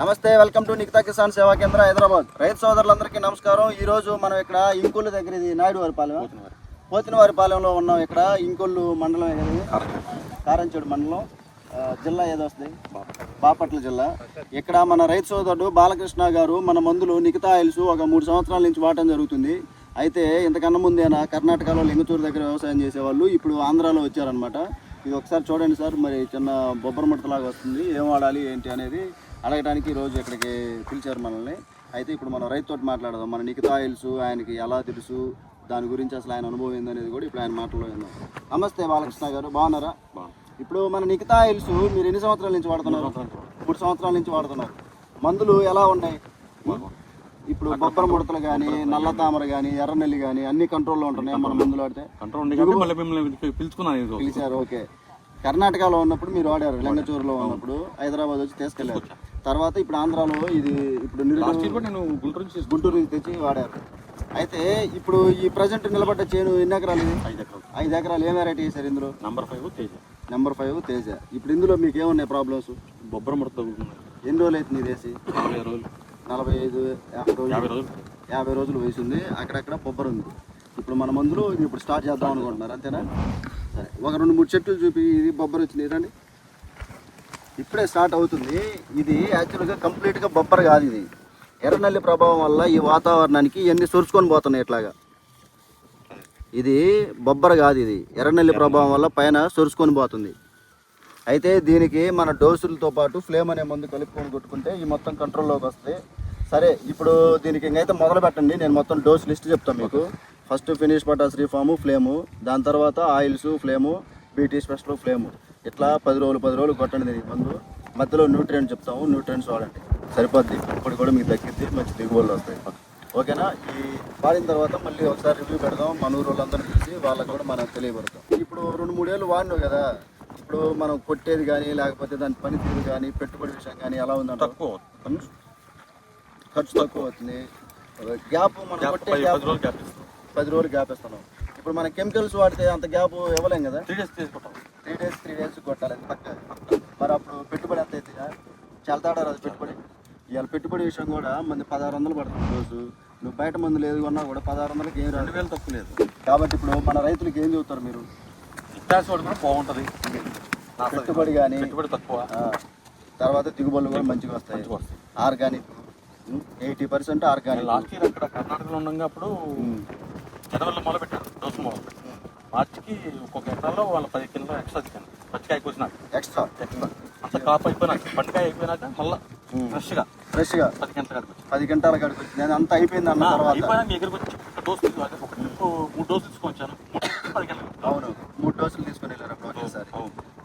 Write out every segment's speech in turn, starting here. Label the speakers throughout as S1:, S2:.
S1: నమస్తే welcome to Nikhita Kisan సేవా కేంద్ర హైదరాబాద్. రైతు సోదరులందరికీ నమస్కారం. ఈ రోజు మనం ఇక్కడ ఇంకుళ్ళు దగ్గర ఇది నాయుడు పోతినవారిపాలెంలో పాలెం ఉన్నాం ఇక్కడ ఇంకొల్లు మండలం ఏది? కారంచేడు మండలం. జిల్లా ఏదో వస్తుంది? బాపట్ల జిల్లా. ఇక్కడ మన రైతు సోదరుడు బాలకృష్ణ గారు మన మందులు నిఖితా ఆయిల్స్ ఒక మూడు సంవత్సరాల నుంచి వాడటం జరుగుతుంది. అయితే ఇంతకన్నా ముందేనా కర్ణాటకలో లింగతూరు దగ్గర వ్యవసాయం చేసేవాళ్ళు ఇప్పుడు ఆంధ్రాలో వచ్చారనమాట ఇది ఒకసారి చూడండి సార్ మరి చిన్న బొబ్బర ముడతలాగా వస్తుంది. ఏం వాడాలి ఏంటి అనేది అడగడానికి ఈరోజు ఇక్కడికి పిలిచారు మనల్ని. అయితే ఇప్పుడు మనం రైతుతో మాట్లాడదాం. మన నికితా ఆయిల్స్ ఆయనకి ఎలా తెలుసు? దాని గురించి అసలు ఆయన అనుభవం ఏందనేది కూడా ఇప్పుడు ఆయన మాటల్లో విందాం. నమస్తే బాలకృష్ణ గారు. బాగున్నారా? ఇప్పుడు మన నికితా ఆయిల్స్ మీరు ఎన్ని సంవత్సరాల నుంచి వాడుతున్నారు? మూడు సంవత్సరాల నుంచి. వాడుతున్నారు. మందులు ఎలా ఉన్నాయి ఇప్పుడు బొబ్బర ముడతలు కానీ నల్ల తామర కానీ ఎర్రనెల్లి కానీ అన్ని కంట్రోల్లో ఉంటున్నాయి మన మందులు వాడితే?
S2: కంట్రోల్ మళ్ళీ మిమ్మల్ని పిలుచుకున్నాను.
S1: పిలిచారు ఓకే. కర్ణాటకలో ఉన్నప్పుడు మీరు వాడారు లింగచూరులో ఉన్నప్పుడు. హైదరాబాద్ వచ్చి తీసుకెళ్ళారు. తర్వాత ఇప్పుడు ఆంధ్రాలో ఇది ఇప్పుడు
S2: లాస్ట్
S1: నిరుడు
S2: ఇయర్ కూడా నేను గుంటూరు నుంచి.
S1: గుంటూరు నుంచి తెచ్చి వాడారు. అయితే ఇప్పుడు ఈ ప్రజెంట్ నిలబడ్డ చేను ఎన్ని ఎకరాలు ఇది?
S2: ఐదు ఎకరాలు.
S1: ఐదు ఎకరాలు ఏం వెరైటీ వేశారు ఇందులో?
S2: Number five Teja.
S1: Number five Teja. ఇప్పుడు ఇందులో మీకు ఏమున్నాయి ప్రాబ్లమ్స్
S2: బొబ్బర ముడత తగులుతుంది
S1: ఎన్ని రోజులు అవుతుంది ఇది వేసి?
S2: నలభై రోజులు.
S1: నలభై ఐదు యాభై రోజులు.
S2: యాభై రోజులు.
S1: యాభై రోజులు వయసు ఉంది అక్కడక్కడ బొబ్బరు ఉంది. ఇప్పుడు మన మందులు ఇప్పుడు స్టార్ట్ చేద్దాం అనుకుంటున్నారు. అంతేనా? సరే. ఒక రెండు మూడు చెట్లు చూపి ఇది బొబ్బరు వచ్చింది. రండి ఇప్పుడే స్టార్ట్ అవుతుంది. ఇది యాక్చువల్గా కంప్లీట్గా బొబ్బరు కాదు ఇది. ఎర్రనల్లి ప్రభావం వల్ల ఈ వాతావరణానికి ఇవన్నీ సొరుచుకొని పోతున్నాయి ఇట్లాగా. ఇది బొబ్బర కాదు ఇది. ఎర్రనల్లి ప్రభావం వల్ల పైన సొరుచుకొని పోతుంది. అయితే దీనికి మన డోసులతో పాటు ఫ్లేమ్ అనే మందు కలుపుకొని కొట్టుకుంటే ఈ మొత్తం కంట్రోల్లోకి వస్తుంది. సరే ఇప్పుడు దీనికి ఇంకైతే మొదలు పెట్టండి. నేను మొత్తం డోస్ లిస్ట్ చెప్తాను మీకు. ఫస్ట్ ఫినిష్ పటాస్ రీఫాము ఫ్లేము. దాని తర్వాత ఆయిల్స్ ఫ్లేము. బీటీ స్పెషల్ ఫ్లేము ఇట్లా పది రోజులు పది రోజులు కొట్టండి దీనికి మందు. మధ్యలో న్యూట్రియంట్ చెప్తాము న్యూట్రియంట్స్ వాడండి. సరిపోద్ది. ఇప్పుడు కూడా మీకు తగ్గిద్ది మంచి దిగుబడులు వస్తాయి. ఓకేనా? ఈ వాడిన తర్వాత మళ్ళీ ఒకసారి రివ్యూ పెడదాం. మన ఊరు వాళ్ళందరినీ పిలిచి వాళ్ళకి కూడా మనం తెలియబడతాం ఇప్పుడు రెండు మూడేళ్ళు వాడినావు కదా. ఇప్పుడు మనం కొట్టేది కానీ లేకపోతే దాని పనితీరు కానీ పెట్టుబడి విషయం కానీ ఎలా ఉందంట
S2: తక్కువ
S1: ఖర్చు తక్కువ అవుతుంది. గ్యాప్ మనం కొట్టే
S2: పది
S1: గ్యాప్
S2: పది రోజులు గ్యాప్ ఇస్తాం.
S1: పది రోజులు గ్యాప్ ఇస్తున్నాం. ఇప్పుడు మనం కెమికల్స్ వాడితే అంత గ్యాప్ ఇవ్వలేం కదా?
S2: త్రీ డేస్ తీసుకుంటాం
S1: త్రీ డేస్ త్రీ డేస్ కొట్టాలి. అది పక్క. మరి అప్పుడు పెట్టుబడి ఎంత అవుతుందా? చాలా తేడా రాదు పెట్టుబడి. ఇవాళ పెట్టుబడి విషయం కూడా మంది పదహారు వందలు పడుతుంది రోజు. నువ్వు బయట మందులు ఏది కొన్నా కూడా పదహారు వందలకి ఏం
S2: రెండు వేలు తక్కువ లేదు.
S1: కాబట్టి ఇప్పుడు మన రైతులకి ఏం చెబుతారు మీరు?
S2: ఇట్టాసి వాడు కూడా బాగుంటుంది
S1: పెట్టుబడి కానీ
S2: పెట్టుబడి తక్కువ.
S1: తర్వాత దిగుబడులు కూడా మంచిగా వస్తాయి.
S2: మంచిగా వస్తాయి.
S1: Organic eighty percent organic.
S2: Last year అక్కడ కర్ణాటకలో ఉండగా అప్పుడు జనవరిలో మొదలు పెట్టారు మొదలు పెట్టారు మార్చికి ఒక్కొక్క ఎకరాల్లో వాళ్ళ పది కిలో ఎక్స్ట్రా చికెన్ పచ్చికాయ కోసినాక.
S1: ఎక్స్ట్రా?
S2: ఎక్స్ట్రా. అంత కాపు అయిపోయినాక పండుగ అయిపోయినాక మళ్ళీ ఫ్రెష్గా
S1: ఫ్రెష్గా?
S2: పది గంటల కాడికి
S1: పది గంటల కాడికి వచ్చింది అది అంతా అయిపోయింది అన్న తర్వాత.
S2: అయిపోయినా మీ దగ్గరికి వచ్చి ఒక డోస్ మూడు డోసులు తీసుకొచ్చాను మూడు పది గంటలకు
S1: అవును. మూడు డోసులు తీసుకుని వెళ్ళారు అప్పుడు ఒకేసారి.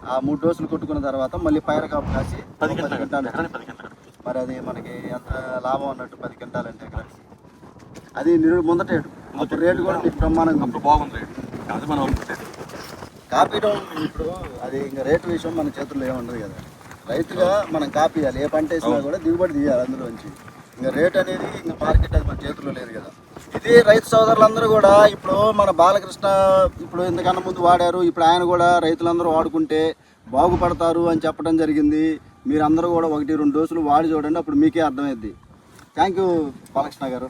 S1: ఆ మూడు డోసులు కొట్టుకున్న తర్వాత మళ్ళీ పైర కాపు కాసి
S2: పది గంటల
S1: గంటలు
S2: పది గంటల
S1: మరి అది మనకి ఎంత లాభం అన్నట్టు పది గంటలు అంటే అది నిరుడు ముందట అప్పుడు రేటు కూడా మీకు బ్రహ్మాండంగా
S2: అప్పుడు బాగుంది రేటు. అది మనం అనుకుంటేది.
S1: కాపీయడం ఇప్పుడు అది ఇంకా రేటు విషయం మన చేతుల్లో ఏముండదు కదా. రైతుగా మనం కాపీయాలి ఏ పంట వేసినా కూడా దిగుబడి తీయాలి అందులోంచి. ఇంకా రేట్ అనేది ఇంకా మార్కెట్ అది మన చేతుల్లో లేదు కదా. ఇది రైతు సోదరులందరూ కూడా ఇప్పుడు మన బాలకృష్ణ ఇప్పుడు ఇంతకన్నా ముందు వాడారు. ఇప్పుడు ఆయన కూడా రైతులందరూ వాడుకుంటే బాగుపడతారు అని చెప్పడం జరిగింది. మీరందరూ కూడా ఒకటి రెండు డోసులు వాడి చూడండి. అప్పుడు మీకే అర్థమైద్ది. థ్యాంక్ యూ బాలకృష్ణ గారు.